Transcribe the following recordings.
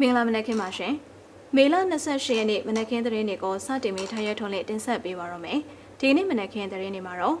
မင်္ဂလာမနက်ခင်းပါရှင်။မေလ28ရက်နေ့မနက်ခင်းသတင်းတွေကိုစတင်ပြီးထားရထုံးလေးတင်ဆက်ပေးပါရမယ်။ဒီနေ့မနက်ခင်းသတင်းတွေမှာတော့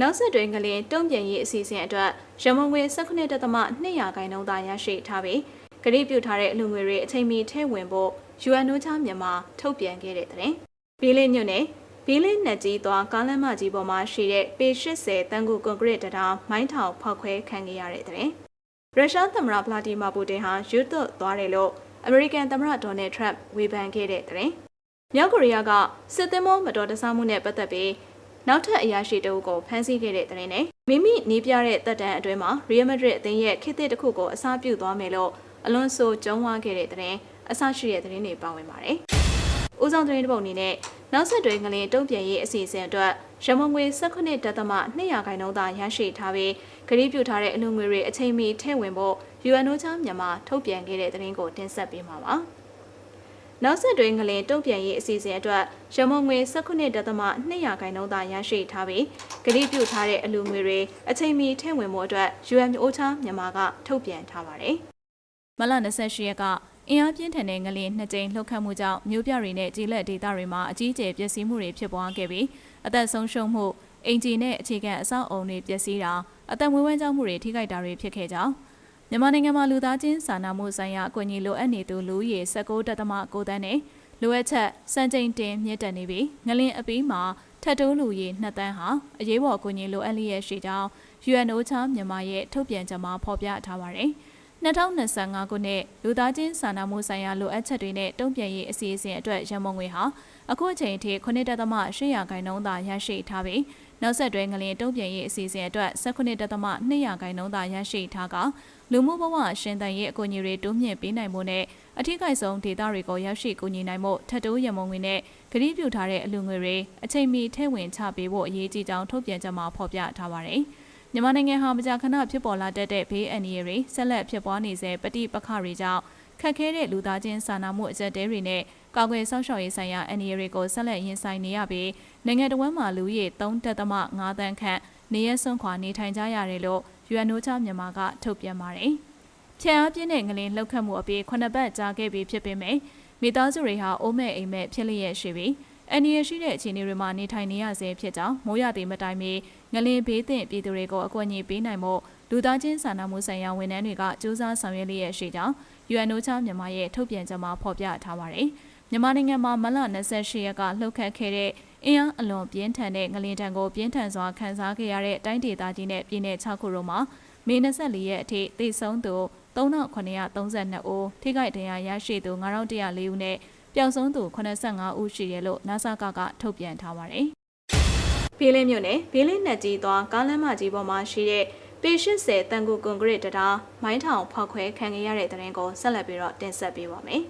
နောက်ဆက်တွဲကလေးတုံ့ပြန်ရေးအစီအစဉ်အတွက်ရမုံငွေ19.200ခိုင်နှုန်းသာရရှိထားပြီးကတိပြုထားတဲ့အလူငွေတွေအချိန်မီထည့်ဝင်ဖို့ UN ချမြန်မာထုတ်ပြန်ခဲ့တဲ့သတင်း။ဘီလင်းညွန့်နဲ့ဘီလင်းနှစ်ကြီးသွားကားလမ်းမကြီးပေါ်မှာရှိတဲ့ပေ80တန်ကူကွန်ကရစ်တရားမိုင်းထောင်ဖောက်ခွဲခံခဲ့ရတဲ့သတင်း။ ရုရှားသမ္မတဗလာဒီမာပူတင်ဟာယူသွတ်သွားတယ်လို့အမေရိကန်သမ္မတဒေါ်နယ်ထရမ့်ဝေဖန်ခဲ့တဲ့တဲ့။မြောက်ကိုရီးယားကစစ်သင်္ဘောမတော်တဆမှုနဲ့ပတ်သက်ပြီးနောက်ထပ်အရာရှိတအုပ်ကိုဖမ်းဆီးခဲ့တဲ့တဲ့နဲ့မိမိနေပြတဲ့တပ်တန်းအတွင်းမှာရီယယ်မက်ဒရစ်အသင်းရဲ့ခေတ်သစ်တစ်ခုကိုအစားပြုသွားမယ်လို့အလွန်ဆိုကြုံဝါခဲ့တဲ့တဲ့အဆရှိတဲ့တဲ့တွေပါဝင်ပါတယ်။ဦးဆောင်သတင်းတစ်ပုဒ်အနေနဲ့ နောက်ဆက်တွဲကလေးတုံ့ပြန်ရေးအစီအစဉ်အတွက်ရမုံငွေ18ဒသမ200ခိုင်နှုန်းသာရရှိထားပြီးကတိပြုထားတဲ့အလူငွေတွေအချိန်မီထည့်ဝင်ဖို့ UN ချမြန်မာထုတ်ပြန်ခဲ့တဲ့သတင်းကိုတင်ဆက်ပေးမှာပါ။နောက်ဆက်တွဲငလင်တုံ့ပြန်ရေးအစီအစဉ်အတွက်ရမုံငွေ18ဒသမ200ခိုင်နှုန်းသာရရှိထားပြီးကတိပြုထားတဲ့အလူငွေတွေအချိန်မီထည့်ဝင်ဖို့အတွက် UN ချမြန်မာကထုတ်ပြန်ထားပါတယ်။မလ28ရက်က အင်အားပြင်းထန်တဲ့ငလင်နှစ်ကြိမ်လှုပ်ခတ်မှုကြောင့်မြို့ပြတွေနဲ့ကြေးလက်ဒေသတွေမှာအကြီးအကျယ်ပျက်စီးမှုတွေဖြစ်ပွားခဲ့ပြီးအသက်ဆုံးရှုံးမှုအင်ဂျင်နဲ့အခြေခံအဆောက်အုံတွေပျက်စီးတာအသက်မွေးဝမ်းကြောင်းမှုတွေထိခိုက်တာတွေဖြစ်ခဲ့ကြောင်းမြန်မာနိုင်ငံမှာလူသားချင်းစာနာမှုဆိုင်ရာအကူအညီလိုအပ်နေသူလူဦးရေ19တက်သမ9တန်းနဲ့လိုအပ်ချက်စံချိန်တင်မြင့်တက်နေပြီးငလင်အပီးမှာထပ်တိုးလူရေ2တန်းဟာအရေးပေါ်အကူအညီလိုအပ်လျက်ရှိကြောင်း UNO ချမြန်မာရဲ့ထုတ်ပြန်ချက်မှာဖော်ပြထားပါတယ်။ 2025ခုနှစ်လူသားချင်းစာနာမှုဆိုင်ရာလိုအပ်ချက်တွေနဲ့တုံ့ပြန်ရေးအစီအစဉ်အတွက်ရမုံငွေဟာအခုအချိန်ထိ9.800ခိုင်နှုန်းသာရရှိထားပြီးနောက်ဆက်တွဲငလင်တုံ့ပြန်ရေးအစီအစဉ်အတွက်19.200ခိုင်နှုန်းသာရရှိထားကလူမှုဘဝရှင်သန်ရေးအကူအညီတွေတိုးမြင့်ပေးနိုင်မှုနဲ့အထူးကိဆုံးဒေသတွေကိုရောက်ရှိကူညီနိုင်မှုထပ်တိုးရမုံငွေနဲ့ကတိပြုထားတဲ့အလူငွေတွေအချိန်မီထည့်ဝင်ချပေးဖို့အရေးကြီးကြောင်းထုတ်ပြန်ချက်မှာဖော်ပြထားပါတယ်။ မြန်မာနိုင်ငံဟာမကြာခဏဖြစ်ပေါ်လာတတ်တဲ့ဘေးအန္တရာယ်တွေဆက်လက်ဖြစ်ပွားနေစေပဋိပက္ခတွေကြောင့်ခက်ခဲတဲ့လူသားချင်းစာနာမှုအကျပ်တဲတွေနဲ့ကာကွယ်စောင့်ရှောက်ရေးဆိုင်ရာအန္တရာယ်တွေကိုဆက်လက်ရင်ဆိုင်နေရပြီးနိုင်ငံတော်ဝန်မှလူရေ3.5တန်းခန့်နေရစွန့်ခွာနေထိုင်ကြရတယ်လို့ UNO ချမြန်မာကထုတ်ပြန်ပါတယ်။ဖြန့်အားပြင်းတဲ့ငလင်လှုပ်ခတ်မှုအပြီးခုနှစ်ပတ်ကြာခဲ့ပြီးဖြစ်ပေမဲ့မိသားစုတွေဟာအိုးမဲ့အိမ်မဲ့ဖြစ်လျက်ရှိပြီး အန်ဒီရရှိတဲ့အခြေအနေတွေမှာနေထိုင်နေရဆဲဖြစ်ကြောင်းမိုးရသည်မတိုင်မီငလင်ဘေးသင့်ပြည်သူတွေကိုအကူအညီပေးနိုင်မှုလူသားချင်းစာနာမှုဆိုင်ရာဝန်ထမ်းတွေကစူးစမ်းဆောင်ရွက်လျက်ရှိကြောင်း UNO ချမြန်မာရဲ့ထုတ်ပြန်ချက်မှာဖော်ပြထားပါတယ်။မြန်မာနိုင်ငံမှာမလ28ရက်ကလှုပ်ခတ်ခဲ့တဲ့အင်အားအလွန်ပြင်းထန်တဲ့ငလင်တံကိုပြင်းထန်စွာခံစားခဲ့ရတဲ့တိုင်းဒေသကြီးနဲ့ပြည်내6ခုတို့မှာမေ24ရက်အထိသေဆုံးသူ3932ဦးထိခိုက်ဒဏ်ရာရရှိသူ9104ဦးနဲ့ ပျောက်ဆုံးသူ85ဦးရှိတယ်လို့ NASA ကကထုတ်ပြန်ထားပါတယ်။ဖေးလင်းမြို့နယ်ဖေးလင်းနဲ့ကြီးသွားကားလမ်းမကြီးပေါ်မှာရှိတဲ့ပေ80တန်ကူကွန်ကရစ်တရားမိုင်းထောင်ဖောက်ခွဲခံရတဲ့တဲ့ရင်ကိုဆက်လက်ပြီးတော့တင်ဆက်ပေးပါမယ်။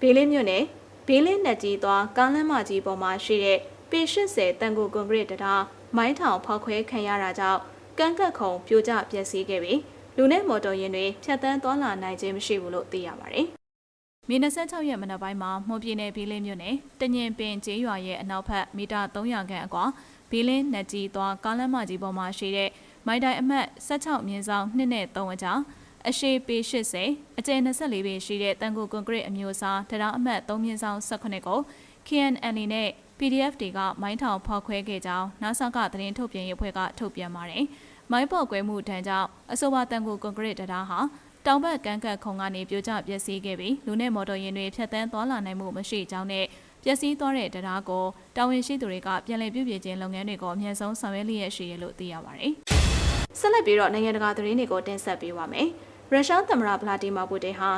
ဖေးလင်းမြို့နယ်ဖေးလင်းနဲ့ကြီးသွားကားလမ်းမကြီးပေါ်မှာရှိတဲ့ပေ80တန်ကူကွန်ကရစ်တရားမိုင်းထောင်ဖောက်ခွဲခံရတာကြောင့်ကန်းကတ်ခုံပြိုကျပျက်စီးခဲ့ပြီးလူနဲ့မော်တော်ယာဉ်တွေဖြတ်တန်းသွားလာနိုင်ခြင်းမရှိဘူးလို့သိရပါတယ်။ မေ26ရက်မနက်ပိုင်းမှာမွန်ပြည်နယ်ဘီလင်းမြို့နယ်တညင်ပင်ကျေးရွာရဲ့အနောက်ဘက်မီတာ300ခန့်အကွာဘီလင်းနက်ကြီးသွားကားလမ်းမကြီးပေါ်မှာရှိတဲ့မိုင်တိုင်အမှတ်16မြင်းဆောင်2နဲ့3အကြားအရှိပေ80အကျယ်24ပေရှိတဲ့တန်ကိုကွန်ကရစ်အမျိုးအစားတရားအမှတ်3မြင်းဆောင်18ကို KNN နဲ့ PDF တွေကမိုင်းထောင်ဖောက်ခွဲခဲ့ကြောင်း NASA ကသတင်းထုတ်ပြန်ရေးအဖွဲ့ကထုတ်ပြန်ပါတယ်။မိုင်းပေါက်ကွဲမှုတန်းကြောင့်အဆိုပါတန်ကိုကွန်ကရစ်တရားဟာ တောင်ဘက်ကန်းကတ်ခုံကနေပြိုကျပျက်စီးခဲ့ပြီးလူနဲ့မော်တော်ယာဉ်တွေဖြတ်တန်းသွားလာနိုင်မှုမရှိကြောင်းနဲ့ပျက်စီးသွားတဲ့တရားကိုတာဝန်ရှိသူတွေကပြန်လည်ပြုပြင်ခြင်းလုပ်ငန်းတွေကိုအမြင့်ဆုံးဆောင်ရွက်လျက်ရှိရလို့သိရပါတယ်။ဆက်လက်ပြီးတော့နိုင်ငံတကာသတင်းတွေကိုတင်ဆက်ပေးပါမယ်။ရုရှားသမ္မတဗလာဒီမာပူတင်ဟာ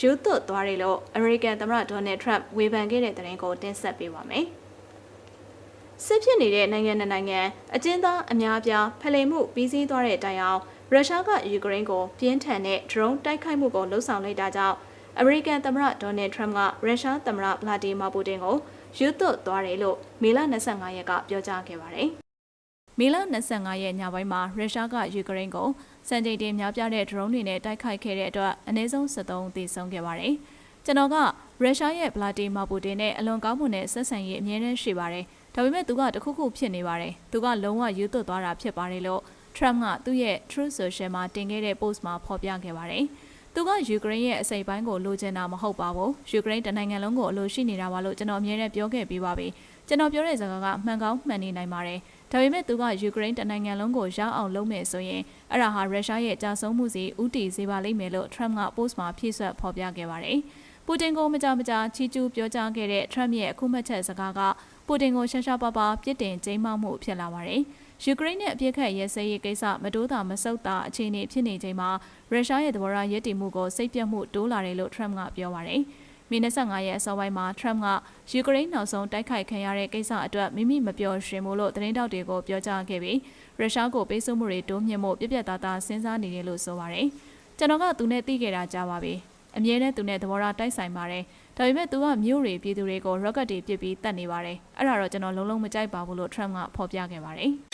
ယူသွတ်သွားတယ်လို့အမေရိကန်သမ္မတဒေါ်နယ်ထရမ့်ဝေဖန်ခဲ့တဲ့သတင်းကိုတင်ဆက်ပေးပါမယ်။စစ်ဖြစ်နေတဲ့နိုင်ငံနိုင်ငံအကျဉ်းသားအများအပြားဖလှယ်မှုပြီးစီးသွားတဲ့တိုင်အောင် ရုရှားကယူကရိန်းကိုပြင်းထန်တဲ့ drone တိုက်ခိုက်မှုကိုလှုံ့ဆော်လိုက်တာကြောင့်အမေရိကန်သမ္မတဒေါ်နယ်ထရမ့်ကရုရှားသမ္မတဗလာဒီမာပူတင်ကိုယူသွတ်သွားတယ်လို့မေလ25ရက်ကပြောကြားခဲ့ပါတယ်။မေလ25ရက်ညပိုင်းမှာရုရှားကယူကရိန်းကိုစံချိန်တင်များပြားတဲ့ drone တွေနဲ့တိုက်ခိုက်ခဲ့တဲ့အတွက်အနည်းဆုံး73သေဆုံးခဲ့ပါတယ်။ကျွန်တော်ကရုရှားရဲ့ဗလာဒီမာပူတင်နဲ့အလွန်ကောင်းမွန်တဲ့ဆက်ဆံရေးအမြဲတမ်းရှိပါတယ်။ဒါပေမဲ့သူကတခုခုဖြစ်နေပါတယ်။သူကလုံးဝယူသွတ်သွားတာဖြစ်ပါတယ်လို့ Trump ကသူ့ရဲ့ Truth Social မှာတင်ခဲ့တဲ့ post မှာဖော်ပြခဲ့ပါတယ်။သူကယူကရိန်းရဲ့အစိပ်ပိုင်းကိုလိုချင်တာမဟုတ်ပါဘူးယူကရိန်းတနိုင်ငံလုံးကိုအလိုရှိနေတာပါလို့ကျွန်တော်အမြဲတမ်းပြောခဲ့ပြီးပါပြီကျွန်တော်ပြောတဲ့စကားကမှန်ကောင်းမှန်နေနိုင်ပါတယ်ဒါပေမဲ့သူကယူကရိန်းတနိုင်ငံလုံးကိုရောက်အောင်လုပ်မယ်ဆိုရင်အဲ့ဒါဟာရုရှားရဲ့ကြာဆုံးမှုစီဥတီစေပါလိမ့်မယ်လို့ Trump က post မှာဖြည့်ဆွတ်ဖော်ပြခဲ့ပါတယ်ပူတင်ကိုမကြမကြာချီကျူးပြောကြားခဲ့တဲ့ Trump ရဲ့အခုမှတ်ချက်စကားကပူတင်ကိုရှာရှာပါပါပြစ်တင်ချိန်မှမှုဖြစ်လာပါတယ် ယူကရိန်းနဲ့အပြစ်ခတ်ရဲစဲရေးကိစ္စမတိုးတာမဆုတ်တာအခြေအနေဖြစ်နေချိန်မှာရုရှားရဲ့သဘောထားရည်တည်မှုကိုစိတ်ပြတ်မှုတိုးလာတယ်လို့ Trump ကပြောပါတယ်။မီ25ရက်အစောပိုင်းမှာ Trump ကယူကရိန်းနောက်ဆုံးတိုက်ခိုက်ခံရတဲ့ကိစ္စအတွက်မိမိမပြောရှင်ဘူးလို့သတင်းတောက်တွေကိုပြောကြားခဲ့ပြီးရုရှားကိုပေးစွမှုတွေတိုးမြင့်မှုပြပြသားသားစဉ်းစားနေတယ်လို့ဆိုပါတယ်။ကျွန်တော်ကသူနဲ့သိခဲ့တာကြားပါပြီ။အမြဲတမ်းသူနဲ့သဘောထားတိုက်ဆိုင်ပါတယ်။ဒါပေမဲ့သူကမြို့တွေပြည်သူတွေကို rocket တွေပစ်ပြီးတတ်နေပါတယ်။အဲ့ဒါတော့ကျွန်တော်လုံးလုံးမကြိုက်ပါဘူးလို့ Trump ကဖော်ပြခဲ့ပါတယ်။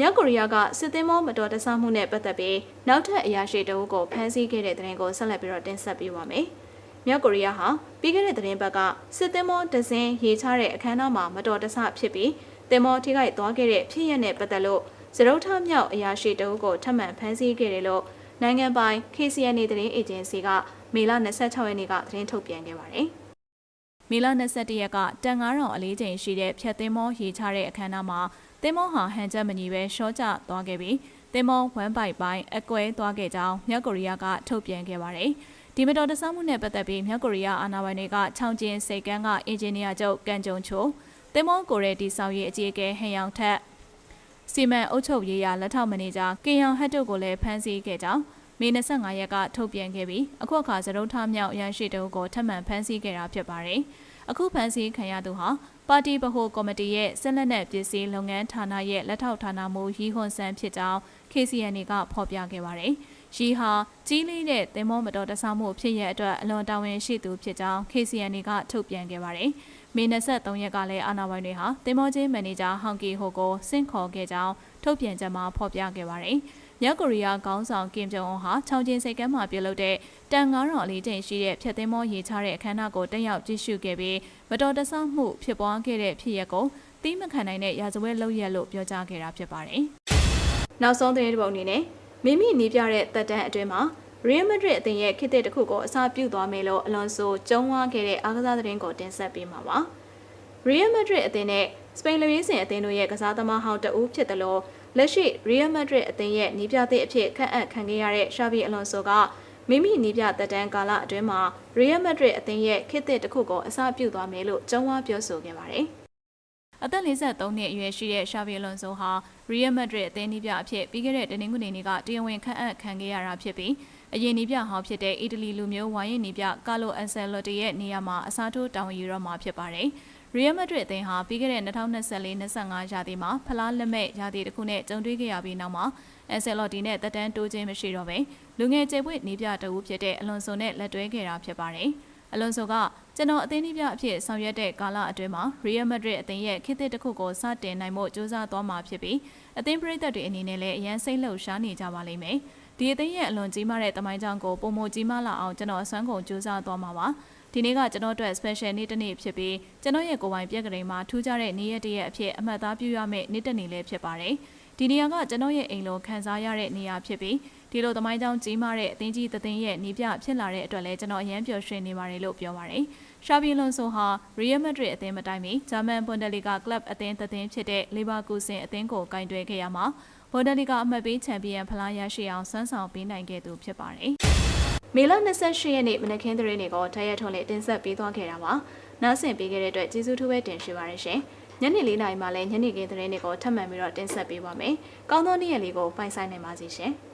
မြောက်ကိုရီးယားကစစ်သင်းမောမတော်တဆမှုနဲ့ပတ်သက်ပြီးနောက်ထပ်အရာရှိတအုပ်ကိုဖမ်းဆီးခဲ့တဲ့တဲ့ရင်ကိုဆက်လက်ပြီးတော့တင်ဆက်ပေးပါမယ်။မြောက်ကိုရီးယားဟာပြီးခဲ့တဲ့သတင်းပတ်ကစစ်သင်းမောဒဇင်းရေးချတဲ့အခမ်းအနားမှာမတော်တဆဖြစ်ပြီးတင်မောထိခိုက်သွားခဲ့တဲ့ဖြစ်ရပ်နဲ့ပတ်သက်လို့စရုပ်ထမြောက်အရာရှိတအုပ်ကိုထပ်မံဖမ်းဆီးခဲ့တယ်လို့နိုင်ငံပိုင် KCNA သတင်းအေဂျင်စီကမေလ26ရက်နေ့ကသတင်းထုတ်ပြန်ခဲ့ပါတယ်။မီလ21ရက်ကတန်9000အလေးချိန်ရှိတဲ့ဖြတ်သင်းမောရေချတဲ့အခမ်းအနားမှာ သင်းမောဟာဟန်ချက်မညီပဲရှော့ကျသွားခဲ့ပြီးသင်းမောဝမ်ပိုက်ပိုင်းအကွဲသွားခဲ့ကြောင်းမြောက်ကိုရီးယားကထုတ်ပြန်ခဲ့ပါတယ်။ဒီမတော်တဆမှုနဲ့ပတ်သက်ပြီးမြောက်ကိုရီးယားအာဏာပိုင်တွေကချောင်းကျင်းစိတ်ကန်းကအင်ဂျင်နီယာချုပ်ကန်ဂျုံချိုသင်းမောကိုရဲတီဆောင်ရေးအကြီးအကဲဟန်ယောင်ထက်စီမံအုပ်ချုပ်ရေးရာလက်ထောက်မန်နေဂျာကင်ယောင်ဟတ်တို့ကိုလည်းဖမ်းဆီးခဲ့ကြောင်းမေ25ရက်ကထုတ်ပြန်ခဲ့ပြီးအခုအခါသရုံထမြောက်ရန်ရှိတုံးကိုထပ်မံဖမ်းဆီးခဲ့တာဖြစ်ပါတယ်။အခုဖမ်းဆီးခံရသူဟာ ပါတီဗဟိုကော်မတီရဲ့ဆက်လက်နဲ့ပြည်စည်းလုပ်ငန်းဌာနရဲ့လက်ထောက်ဌာနမှူးရီဟွန်ဆန်ဖြစ်ကြောင်း KCNA ကဖော်ပြခဲ့ပါတယ်။ရီဟာကြီးလေးတဲ့သင်္ဘောမတော်တဆမှုဖြစ်ရအတွက်အလွန်တာဝန်ရှိသူဖြစ်ကြောင်း KCNA ကထုတ်ပြန်ခဲ့ပါတယ်။မေ23ရက်ကလည်းအာနာပိုင်တွေဟာသင်္ဘောချင်းမန်နေဂျာဟောင်ကီဟိုကိုဆင့်ခေါ်ခဲ့ကြောင်းထုတ်ပြန်ချက်မှာဖော်ပြခဲ့ပါတယ်။ မြောက်ကိုရီးယားခေါင်းဆောင်ကင်ဂျုံအွန်ဟာချောင်းချင်းစိတ်ကမ်းမှာပြုလုပ်တဲ့တန်9000အလေးချိန်ရှိတဲ့ဖြတ်သင်းမောရေချတဲ့အခမ်းအနားကိုတက်ရောက်ကြည့်ရှုခဲ့ပြီးမတော်တဆမှုဖြစ်ပွားခဲ့တဲ့ဖြစ်ရပ်ကိုသိမခံနိုင်တဲ့ရာဇဝဲလုပ်ရက်လို့ပြောကြားခဲ့တာဖြစ်ပါတယ်။နောက်ဆုံးသတင်းတစ်ပုဒ်အနေနဲ့မိမိနီးပြတဲ့တက်တန်းအတွင်းမှာ Real Madrid အသင်းရဲ့ခေတ်သစ်တစ်ခုကိုအစားပြုသွားမယ်လို့အလွန်ဆိုကြုံဝါခဲ့တဲ့အားကစားသတင်းကိုတင်ဆက်ပေးမှာပါ။ Real Madrid အသင်းနဲ့စပိန်လူရင်းစင်အသင်းတို့ရဲ့ကစားသမားဟောင်းတဦးဖြစ်တယ်လို့ လက်ရှိ Real Madrid အသင်းရဲ့နီးပြသစ်အဖြစ်ခန့်အပ်ခံခဲ့ရတဲ့ Xavi Alonso ကမိမိနီးပြတက်တန်းကာလအတွင်းမှာ Real Madrid အသင်းရဲ့ခေတ်သစ်တစ်ခုကိုအစားပြုသွားမယ်လို့ကြုံဝါပြောဆိုခဲ့ပါတယ်။အသက်53နှစ်အရွယ်ရှိတဲ့ရှာဗီလွန်ဆိုဟာရီယယ်မက်ဒရစ်အသင်းနီးပြအဖြစ်ပြီးခဲ့တဲ့တနင်္ဂနွေနေ့ကတရားဝင်ခန့်အပ်ခံခဲ့ရတာဖြစ်ပြီးအရင်နီးပြဟောင်းဖြစ်တဲ့အီတလီလူမျိုးဝိုင်းရင်နီးပြကာလိုအန်ဆယ်လော်တီရဲ့နေရာမှာအစားထိုးတာဝန်ယူတော့မှာဖြစ်ပါတယ်။ ရီယယ်မက်ဒရစ်အသင်းဟာပြီးခဲ့တဲ့2024-25ရာသီမှာဖလားလက်မဲ့ရာသီတစ်ခုနဲ့ကြုံတွေ့ခဲ့ရပြီးနောက်မှာအန်ဆယ်လော်တီနဲ့တက်တန်းတိုးခြင်းမရှိတော့ပဲလူငယ်ကျေပွေနီးပြတအူးဖြစ်တဲ့အလွန်ဆိုနဲ့လက်တွဲခဲ့တာဖြစ်ပါတယ်။အလွန်ဆိုကကျွန်တော်အသင်းကြီးပြအဖြစ်ဆောင်ရွက်တဲ့ကာလအတွင်းမှာ Real Madrid အသင်းရဲ့ခေတ်သစ်တစ်ခုကိုစတင်နိုင်ဖို့ကြိုးစားသွားမှာဖြစ်ပြီးအသင်းပရိသတ်တွေအနေနဲ့လည်းအရန်စိတ်လှုပ်ရှားနေကြပါလိမ့်မယ်။ဒီအသင်းရဲ့အလွန်ကြီးမားတဲ့တမိုင်းကြောင်းကိုပုံမကြီးမားလာအောင်ကျွန်တော်အစွမ်းကုန်ကြိုးစားသွားမှာပါ။ ဒီနေ့ကကျွန်တော်တို့ special နေ့တစ်နေ့ဖြစ်ပြီးကျွန်တော်ရဲ့ကိုယ်ပိုင်ပြက်ကလေးမှာထူးခြားတဲ့နေ့ရက်တစ်ရက်အဖြစ်အမှတ်အသားပြုရမယ့်နေ့တစ်နေ့လည်းဖြစ်ပါတယ်။ဒီနေရာကကျွန်တော်ရဲ့အိမ်လိုခံစားရတဲ့နေရာဖြစ်ပြီးဒီလိုသမိုင်းကြောင်းကြီးမားတဲ့အသင်းကြီးသင်းရဲ့နီးပြဖြစ်လာတဲ့အတွက်လည်းကျွန်တော်အရန်ပျော်ရွှင်နေပါတယ်လို့ပြောပါတယ်။ရှာဘီလွန်ဆိုဟာရီယယ်မက်ဒရစ်အသင်းမတိုင်မီဂျာမန်ဘွန်ဒလီဂါကလပ်အသင်းသင်းဖြစ်တဲ့လီဗာကူဆင်အသင်းကိုကင်တွယ်ခဲ့ရမှာဘွန်ဒလီဂါအမှတ်ပေးချန်ပီယံဖလားရရှိအောင်ဆွမ်းဆောင်ပေးနိုင်ခဲ့သူဖြစ်ပါတယ်။ မေလ28ရက်နေ့မနက်ခင်းသတင်းတွေကိုတရက်ထုံးလေးတင်ဆက်ပေးသွားခဲ့တာပါ။နားဆင်ပေးခဲ့တဲ့အတွက်ကျေးဇူးထူးပဲတင်ရှိပါရရှင်။ညနေ၄နာရီမှလည်းညနေခင်းသတင်းတွေကိုထပ်မံပြီးတော့တင်ဆက်ပေးပါမယ်။ကောင်းသောနေ့ရက်လေးကိုပိုင်ဆိုင်နိုင်ပါစေရှင်။